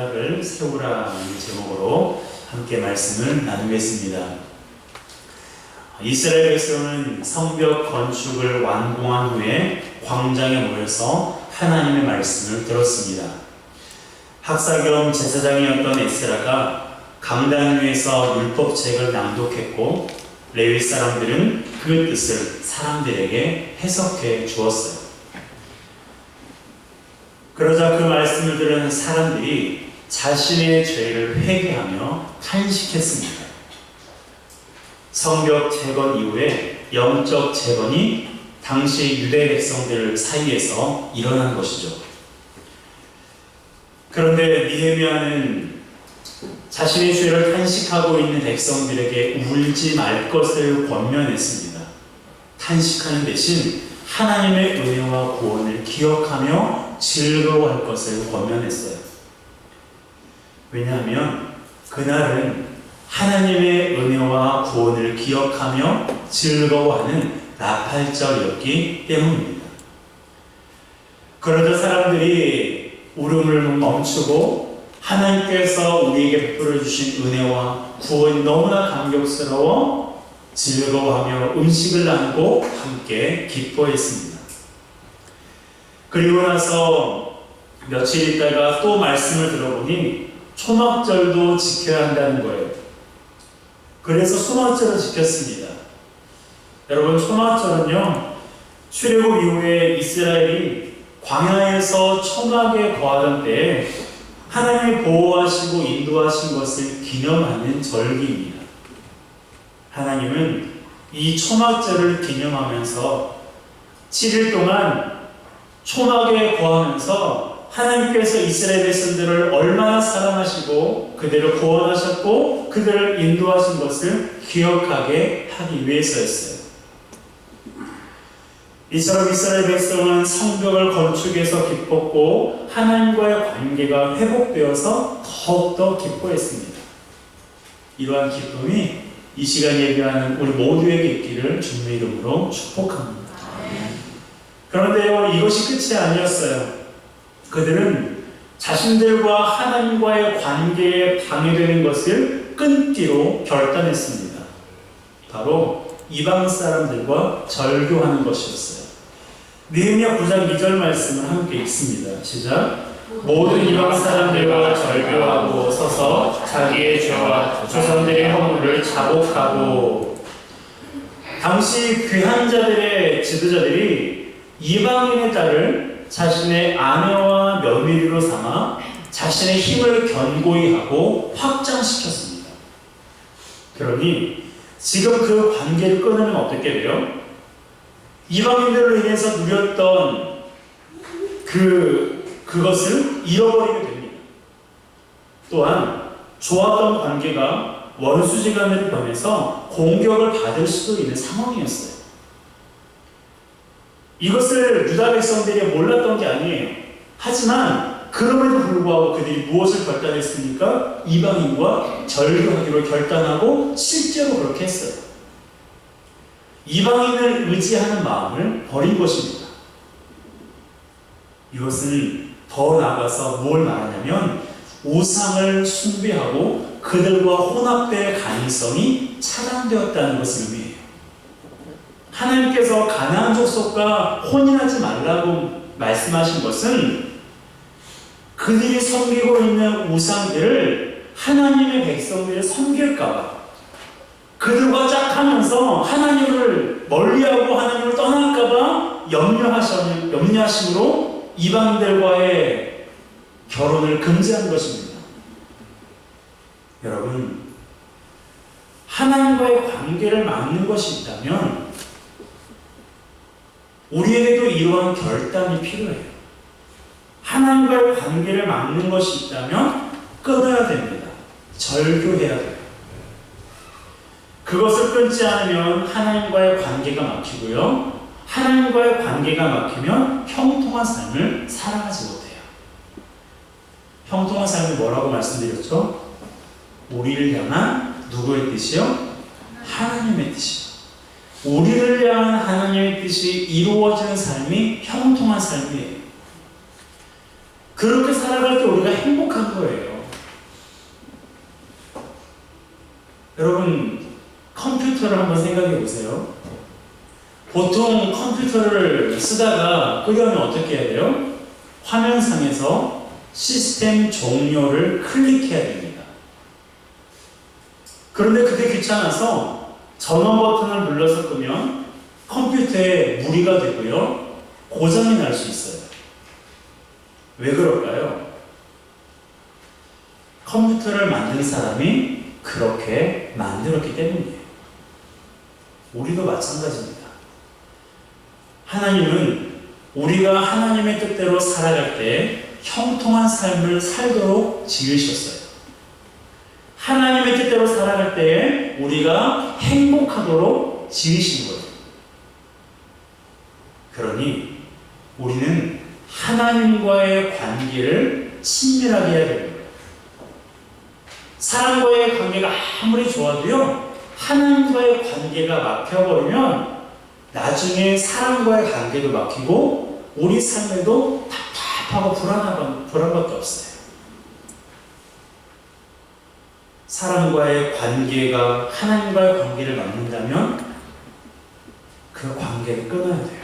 을 세우라는 제목으로 함께 말씀을 나누겠습니다. 이스라엘 백성은 성벽 건축을 완공한 후에 광장에 모여서 하나님의 말씀을 들었습니다. 학사 겸 제사장이었던 에스라가 강단 위에서 율법책을 낭독했고 레위 사람들은 그 뜻을 사람들에게 해석해 주었어요. 그러자 그 말씀을 들은 사람들이 자신의 죄를 회개하며 탄식했습니다. 성벽 재건 이후에 영적 재건이 당시 유대 백성들 사이에서 일어난 것이죠. 그런데 니헤미야는 자신의 죄를 탄식하고 있는 백성들에게 울지 말 것을 권면했습니다. 탄식하는 대신 하나님의 은혜와 구원을 기억하며 즐거워할 것을 권면했어요. 왜냐하면 그날은 하나님의 은혜와 구원을 기억하며 즐거워하는 나팔절이었기 때문입니다. 그러자 사람들이 울음을 멈추고 하나님께서 우리에게 베풀어 주신 은혜와 구원이 너무나 감격스러워 즐거워하며 음식을 나누고 함께 기뻐했습니다. 그리고 나서 며칠 있다가 또 말씀을 들어보니 초막절도 지켜야 한다는 거예요. 그래서 초막절을 지켰습니다. 여러분 초막절은요 출애굽 이후에 이스라엘이 광야에서 초막에 거하던 때에 하나님이 보호하시고 인도하신 것을 기념하는 절기입니다. 하나님은 이 초막절을 기념하면서 7일 동안 초막에 거하면서 하나님께서 이스라엘 백성들을 얼마나 사랑하시고 그들을 구원하셨고 그들을 인도하신 것을 기억하게 하기 위해서였어요. 이처럼 이스라엘 백성은 성벽을 건축해서 기뻤고 하나님과의 관계가 회복되어서 더욱더 기뻐했습니다. 이러한 기쁨이 이 시간 예배하는 우리 모두에게 있기를 주님의 이름으로 축복합니다. 그런데요, 이것이 끝이 아니었어요. 그들은 자신들과 하나님과의 관계에 방해되는 것을 끊기로 결단했습니다. 바로 이방 사람들과 절교하는 것이었어요. 느헤미야 9장 2절 말씀을 함께 읽습니다. 시작. 모든 이방 사람들과 절교하고 서서 자기의 죄와 조상들의 허물을 자복하고 당시 귀한 자들의 지도자들이 이방인의 딸을 자신의 아내와 며느리로 삼아 자신의 힘을 견고히 하고 확장시켰습니다. 그러니 지금 그 관계를 끊으면 어떻게 돼요? 이방인들로 인해서 누렸던 그, 그것을 잃어버리게 됩니다. 또한 좋았던 관계가 원수지간을 변해서 공격을 받을 수도 있는 상황이었어요. 이것을 유다 백성들이 몰랐던 게 아니에요. 하지만 그럼에도 불구하고 그들이 무엇을 결단했습니까? 이방인과 절교하기로 결단하고 실제로 그렇게 했어요. 이방인을 의지하는 마음을 버린 것입니다. 이것은 더 나아가서 뭘 말하냐면 우상을 숭배하고 그들과 혼합될 가능성이 차단되었다는 것을 의미해요. 하나님께서 가나안 족속과 혼인하지 말라고 말씀하신 것은 그들이 섬기고 있는 우상들을 하나님의 백성들이 섬길까봐 그들과 짝하면서 하나님을 멀리하고 하나님을 떠날까봐 염려하심, 염려하심으로 이방들과의 결혼을 금지한 것입니다. 여러분, 하나님과의 관계를 막는 것이 있다면 우리에게도 이러한 결단이 필요해요. 하나님과의 관계를 막는 것이 있다면 끊어야 됩니다. 절교해야 돼요. 그것을 끊지 않으면 하나님과의 관계가 막히고요. 하나님과의 관계가 막히면 형통한 삶을 살아가지 못해요. 형통한 삶이 뭐라고 말씀드렸죠? 우리를 향한 누구의 뜻이요? 하나님의 뜻이요. 우리를 향한 하나님의 뜻이 이루어지는 삶이 평통한 삶이에요. 그렇게 살아갈 때 우리가 행복한 거예요. 여러분, 컴퓨터를 한번 생각해 보세요. 보통 컴퓨터를 쓰다가 끄려면 어떻게 해야 돼요? 화면상에서 시스템 종료를 클릭해야 됩니다. 그런데 그게 귀찮아서 전원 버튼을 눌러서 끄면 컴퓨터에 무리가 되고요. 고장이 날 수 있어요. 왜 그럴까요? 컴퓨터를 만든 사람이 그렇게 만들었기 때문이에요. 우리도 마찬가지입니다. 하나님은 우리가 하나님의 뜻대로 살아갈 때 형통한 삶을 살도록 지으셨어요. 하나님의 뜻대로 살아갈 때에 우리가 행복하도록 지으신 거예요. 그러니 우리는 하나님과의 관계를 친밀하게 해야 됩니다. 사람과의 관계가 아무리 좋아도요, 하나님과의 관계가 막혀버리면 나중에 사람과의 관계도 막히고 우리 삶에도 답답하고 불안한, 불안밖에 없어요. 사람과의 관계가 하나님과의 관계를 막는다면 그 관계를 끊어야 돼요.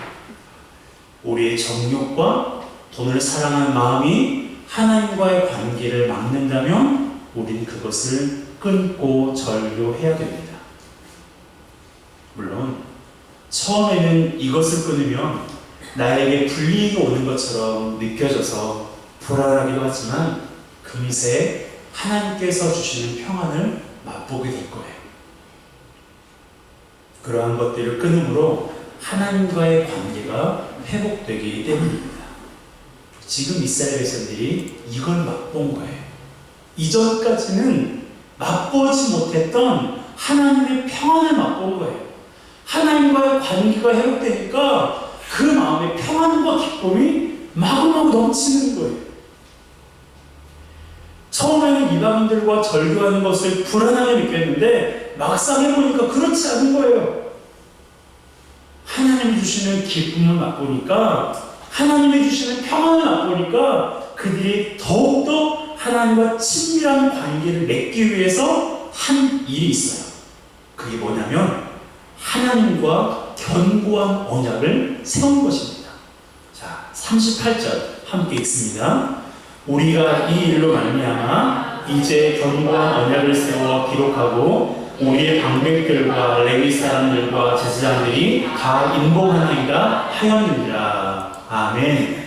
우리의 정욕과 돈을 사랑하는 마음이 하나님과의 관계를 막는다면 우리는 그것을 끊고 절교해야 됩니다. 물론 처음에는 이것을 끊으면 나에게 불이익이 오는 것처럼 느껴져서 불안하기도 하지만 금세 하나님께서 주시는 평안을 맛보게 될 거예요. 그러한 것들을 끊음으로 하나님과의 관계가 회복되기 때문입니다. 지금 이스라엘 백성들이 이걸 맛본 거예요. 이전까지는 맛보지 못했던 하나님의 평안을 맛본 거예요. 하나님과의 관계가 회복되니까 그 마음에 평안과 기쁨이 마구마구 넘치는 거예요. 처음에는 이방인들과 절교하는 것을 불안하게 느꼈는데 막상 해보니까 그렇지 않은 거예요. 하나님이 주시는 기쁨을 맛보니까 하나님이 주시는 평안을 맛보니까 그들이 더욱더 하나님과 친밀한 관계를 맺기 위해서 한 일이 있어요. 그게 뭐냐면 하나님과 견고한 언약을 세운 것입니다. 자, 38절 함께 읽습니다. 우리가 이 일로 말미암아 이제 견고한 언약을 세워 기록하고 우리의 방백들과 레위 사람들과 제사장들이 다 인복하니까 하였느니라. 아멘.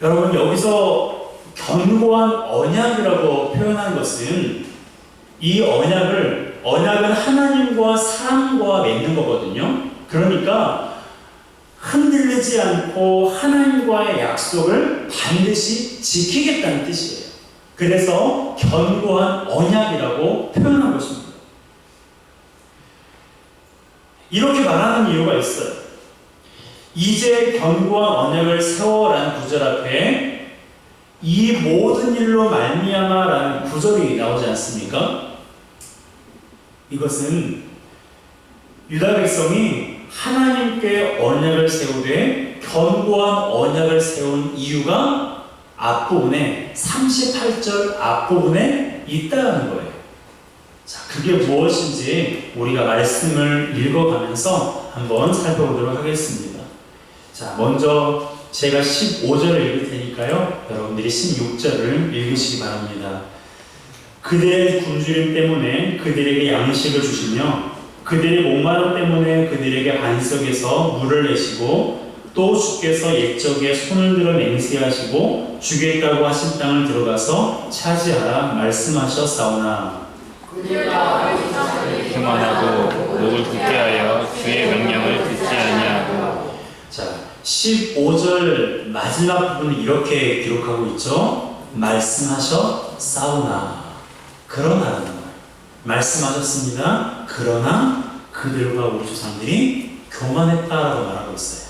여러분 여기서 견고한 언약이라고 표현한 것은 이 언약을 언약은 하나님과 사람과 맺는 거거든요. 그러니까 흔들리지 않고 하나님과의 약속을 반드시 지키겠다는 뜻이에요. 그래서 견고한 언약이라고 표현한 것입니다. 이렇게 말하는 이유가 있어요. 이제 견고한 언약을 세워라는 구절 앞에 이 모든 일로 말미암아라는 구절이 나오지 않습니까? 이것은 유다 백성이 하나님께 언약을 세우되 견고한 언약을 세운 이유가 앞부분에 38절 앞부분에 있다는 거예요. 자, 그게 무엇인지 우리가 말씀을 읽어가면서 한번 살펴보도록 하겠습니다. 자, 먼저 제가 15절을 읽을 테니까요. 여러분들이 16절을 읽으시기 바랍니다. 그들의 굶주림 때문에 그들에게 양식을 주시며 그들의 목마름 때문에 그들에게 반석에서 물을 내시고 또 주께서 옛적에 손을 들어 맹세하시고 주겠다고 하신 땅을 들어가서 차지하라 말씀하셨사오나. 교만하고 목을 굳게 하여 주의 명령을 듣지 아니하고. 자 15절 마지막 부분을 이렇게 기록하고 있죠? 말씀하셨사오나. 거예요 말씀하셨습니다 그러나 그들과 우리 조상들이 교만했다라고 말하고 있어요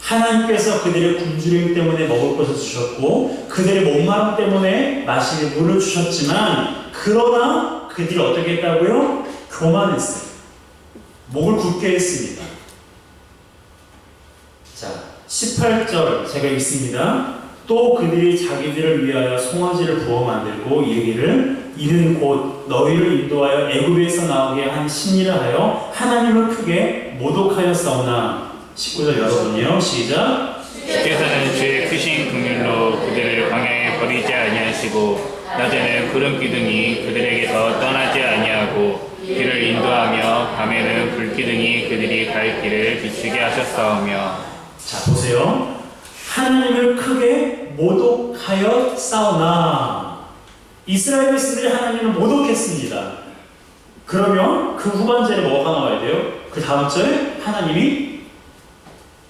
하나님께서 그들의 굶주림 때문에 먹을 것을 주셨고 그들의 목마름 때문에 마실 물을 주셨지만 그러나 그들이 어떻게 했다고요? 교만했어요. 목을 굳게 했습니다. 자, 18절 제가 읽습니다. 또 그들이 자기들을 위하여 송아지를 부어 만들고 이르기를 이는 곧 너희를 인도하여 애굽에서 나오게 한 신이라 하여 하나님을 크게 모독하였사오나. 19절 여러분이요. 시작. 주께서는 주의 크신 긍휼로 그들을 광야에 버리지 아니하시고 낮에는 구름 기둥이 그들에게서 떠나지 아니하고 길을 인도하며 밤에는 불 기둥이 그들이 갈 길을 비추게 하셨사오며. 자 보세요. 하나님을 크게 모독하여 싸우나 이스라엘 백성들이 하나님을 모독했습니다 그러면 그 후반절에 뭐가 나와야 돼요? 그 다음 절에 하나님이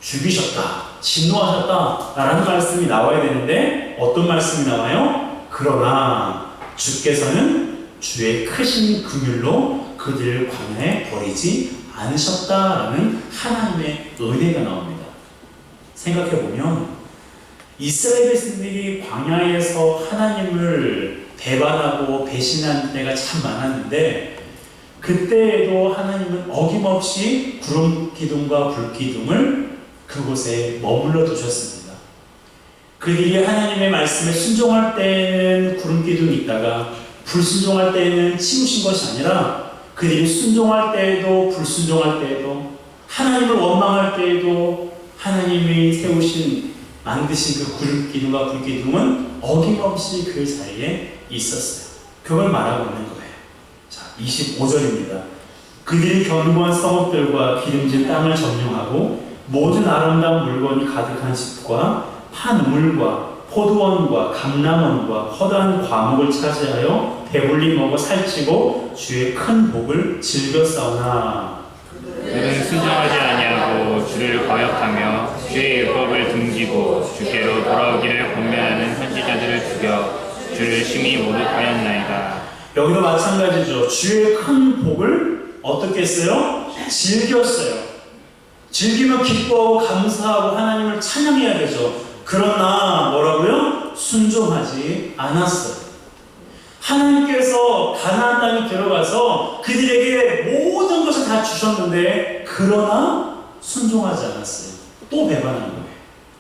죽이셨다 진노하셨다 라는 말씀이 나와야 되는데 어떤 말씀이 나와요? 그러나 주께서는 주의 크신 긍휼로 그들을 광야에 버리지 않으셨다라는 하나님의 은혜가 나옵니다. 생각해 보면 이스라엘 백성들이 광야에서 하나님을 배반하고 배신한 때가 참 많았는데 그때에도 하나님은 어김없이 구름 기둥과 불 기둥을 그곳에 머물러 두셨습니다. 그들이 하나님의 말씀에 순종할 때는 구름 기둥이 있다가 불순종할 때는 치우신 것이 아니라 그들이 순종할 때에도 불순종할 때에도 하나님을 원망할 때에도 하나님이 세우신 만드신 그 구름 기둥과 불 기둥은 어김없이 그 자리에 있었어요. 그걸 말하고 있는 거예요. 자, 25절입니다. 그들이 견고한 성읍들과 기름진 땅을 점령하고 모든 아름다운 물건이 가득한 집과 판우물과 포도원과 감람원과 허다한 과목을 차지하여 배불리 먹어 살찌고 주의 큰 복을 싸우나 그들은 순종하지 아니하고 주를 거역하며 주의 율법을 등지고 주께로 돌아오기를 권면하는 선지자들을 죽여 주를 심히 모독하였나이다. 여기도 마찬가지죠. 주의 큰 복을 어떻게 했어요? 즐겼어요. 즐기며 기뻐하고 감사하고 하나님을 찬양해야 되죠. 그러나 뭐라고요? 순종하지 않았어요. 하나님께서 가나안 땅에 들어가서 그들에게 모든 것을 다 주셨는데 그러나 순종하지 않았어요. 또 배반한 거예요.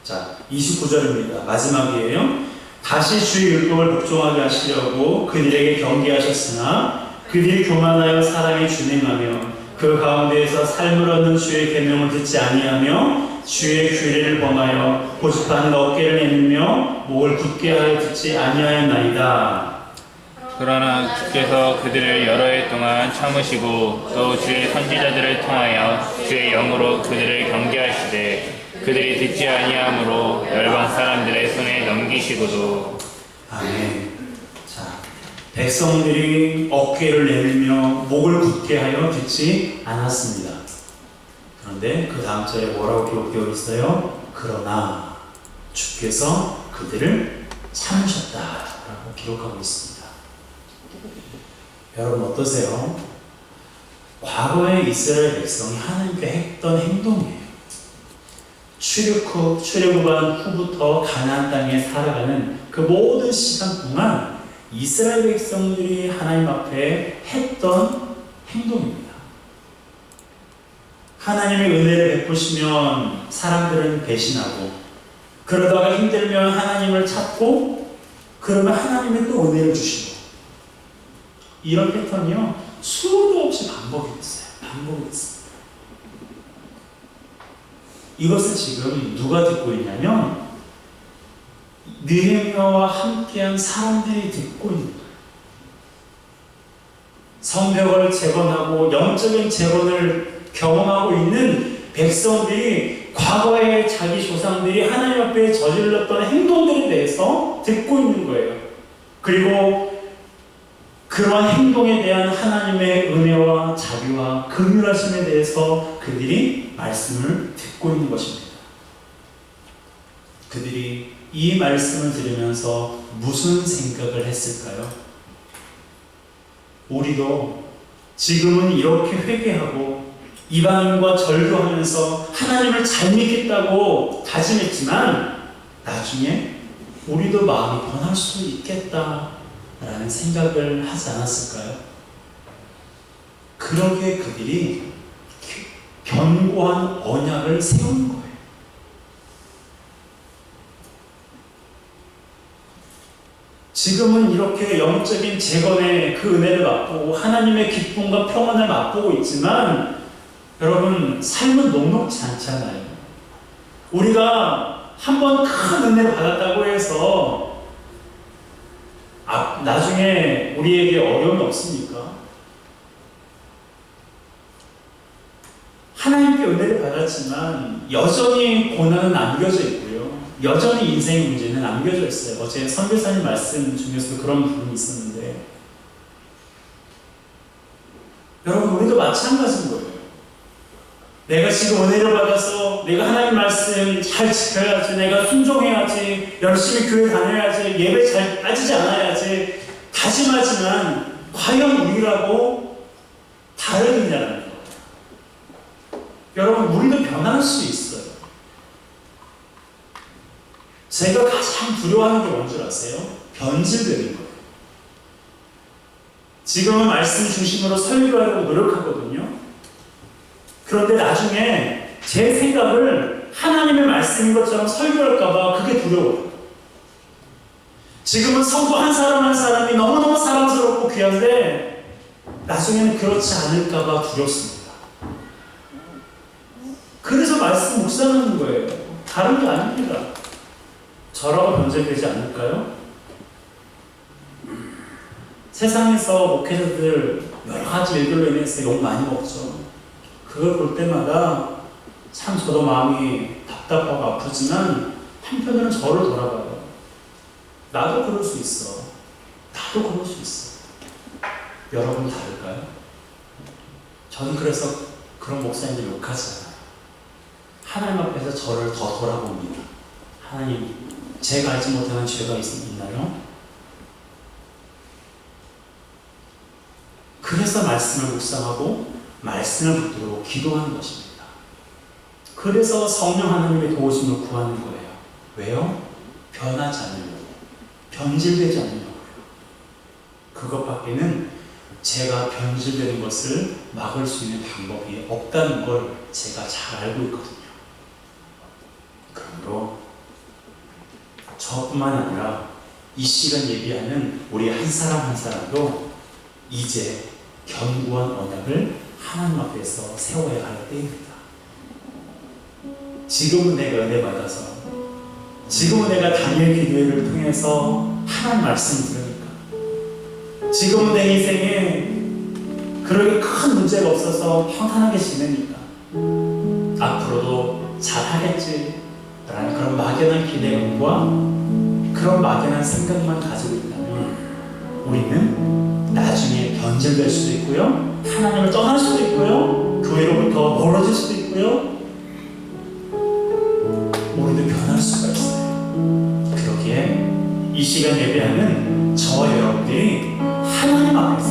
자, 29절입니다. 마지막이에요. 다시 주의 율법을 복종하게 하시려고 그들에게 경계하셨으나 그들이 교만하여 사람이 준행하며 그 가운데에서 삶을 얻는 주의 계명을 듣지 아니하며 주의 규례를 범하여 고집하는 어깨를 내밀며 목을 굳게 하여 듣지 아니하였나이다. 그러나 주께서 그들을 여러 해 동안 참으시고 또 주의 선지자들을 통하여 주의 영으로 그들을 경계하시되 그들이 듣지 아니하므로 열방 사람들의 손에 넘기시고도 아멘. 자, 백성들이 어깨를 내밀며 목을 굳게 하여 듣지 않았습니다. 그런데 그 다음 절에 뭐라고 기록되어 있어요? 그러나 주께서 그들을 참으셨다라고 기록하고 있습니다. 여러분 어떠세요? 과거에 이스라엘 백성이 하나님께 했던 행동이에요. 출애굽 후, 출애굽한 후부터 가나안 땅에 살아가는 그 모든 시간 동안 이스라엘 백성들이 하나님 앞에 했던 행동입니다. 하나님의 은혜를 베푸시면 사람들은 배신하고 그러다가 힘들면 하나님을 찾고 그러면 하나님의 또 은혜를 주시고 이런 패턴이요 수도 없이 반복이 됐어요. 반복이 됐어요. 이것을 지금 누가 듣고 있냐면 느헤미야와 함께한 사람들이 듣고 있는. 성벽을 재건하고 영적인 재건을 경험하고 있는 백성들이 과거에 자기 조상들이 하나님 앞에 저질렀던 행동들에 대해서 듣고 있는 거예요. 그리고 그러한 행동에 대한 하나님의 은혜와 자비와 긍휼하심에 대해서 그들이 말씀을 듣고 있는 것입니다. 그들이 이 말씀을 들으면서 무슨 생각을 했을까요? 우리도 지금은 이렇게 회개하고 이방인과 절교하면서 하나님을 잘 믿겠다고 다짐했지만 나중에 우리도 마음이 변할 수 있겠다 라는 생각을 하지 않았을까요? 그러기에 그들이 견고한 언약을 세운 거예요. 지금은 이렇게 영적인 재건의 그 은혜를 맛보고 하나님의 기쁨과 평안을 맛보고 있지만 여러분 삶은 녹록지 않잖아요. 우리가 한 번 큰 은혜를 받았다고 해서 아, 나중에 우리에게 어려움이 없습니까? 하나님께 은혜를 받았지만 여전히 고난은 남겨져 있고요. 여전히 인생의 문제는 남겨져 있어요. 어제 선교사님 말씀 중에서도 그런 부분이 있었는데 여러분 우리도 마찬가지인 거예요. 내가 지금 은혜를 받아서 내가 하나님 말씀 잘 지켜야지, 내가 순종해야지, 열심히 교회 다녀야지, 예배 잘 빠지지 않아야지 다짐하지만 과연 우리라고 다르느냐는 거예요. 여러분 우리도 변할 수 있어요. 제가 가장 두려워하는 게 뭔지 아세요? 변질되는 거예요. 지금은 말씀 중심으로 설교하려고 노력하거든요. 그런데 나중에 제 생각을 하나님의 말씀인 것처럼 설교할까봐 그게 두려워요. 지금은 성도 한 사람 한 사람이 너무너무 사랑스럽고 귀한데 나중에는 그렇지 않을까봐 두렵습니다. 그래서 말씀 묵상하는 거예요. 다른 게 아닙니다. 저라고 변질되지 않을까요? 세상에서 목회자들 여러 가지 일들로 인해서 욕 많이 먹죠. 그걸 볼 때마다 참 저도 마음이 답답하고 아프지만 한편으로는 저를 돌아봐요. 나도 그럴 수 있어. 나도 그럴 수 있어. 여러분 다를까요? 저는 그래서 그런 목사님들 욕하지 않아요. 하나님 앞에서 저를 더 돌아봅니다. 하나님, 제가 알지 못하는 죄가 있, 있나요? 그래서 말씀을 묵상하고 말씀을 붙들고 기도하는 것입니다. 그래서 성령 하나님의 도우심을 구하는 거예요. 왜요? 변하지 않으려고. 변질되지 않으려고요. 그것밖에는 제가 변질되는 것을 막을 수 있는 방법이 없다는 걸 제가 잘 알고 있거든요. 그러므로 저뿐만 아니라 이 시간 예비하는 우리 한 사람 한 사람도 이제 견고한 언약을 하나님 앞에서 세워야 할 때입니다. 지금은 내가 은혜 받아서, 지금은 내가 다니엘 기도회를 통해서 하나님 말씀 들으니까, 지금은 내 인생에 그렇게 큰 문제가 없어서 평탄하게 지내니까, 앞으로도 잘하겠지, 라는 그런 막연한 기대감과 그런 막연한 생각만 가지고 있다면, 우리는 나중에 변질될 수도 있고요. 하나님을 떠날 수도 있고요. 교회로부터 멀어질 수도 있고요. 우리도 변할 수가 있어요. 그러기에 이 시간 예배하는 저와 여러분들이 하나님 앞에서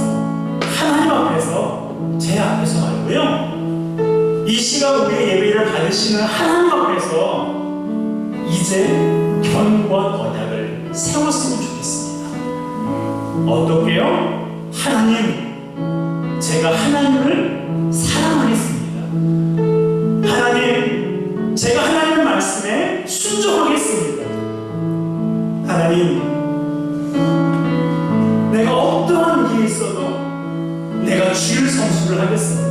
하나님 앞에서 제 앞에서 말고요. 이 시간 우리의 예배를 받으시는 하나님 앞에서 이제 견고한 언약을 세웠으면 좋겠습니다. 어떻게요? 하나님, 제가 하나님을 사랑하겠습니다. 하나님, 제가 하나님의 말씀에 순종하겠습니다. 하나님, 내가 어떠한 일이 있어도 내가 주를 성수를 하겠습니다.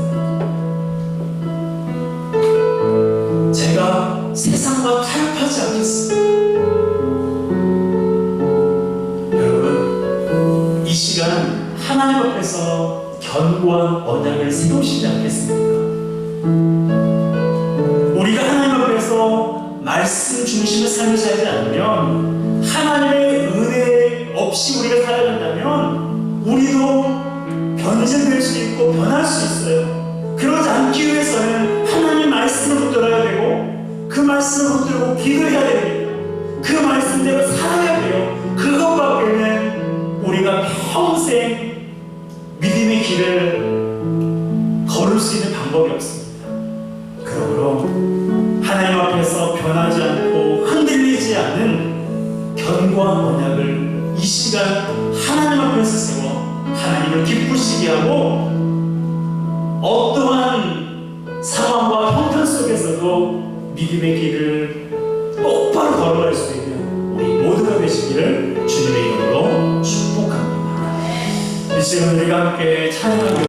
제가 세상과 타협하지 않겠습니다. 견고한 언약을 세우시지 않겠습니까? 우리가 하나님 앞에서 말씀 중심의 삶을 살지 않으면 하나님의 은혜 없이 우리가 살아간다면 우리도 변질될 수 있고 변할 수 있어요. 그러지 않기 위해서는 하나님 말씀을 붙들어야 되고 그 말씀을 붙들고 기도해야 됩니다. 그 말씀대로 살아야 돼요. 그것밖에는 우리가 평생 수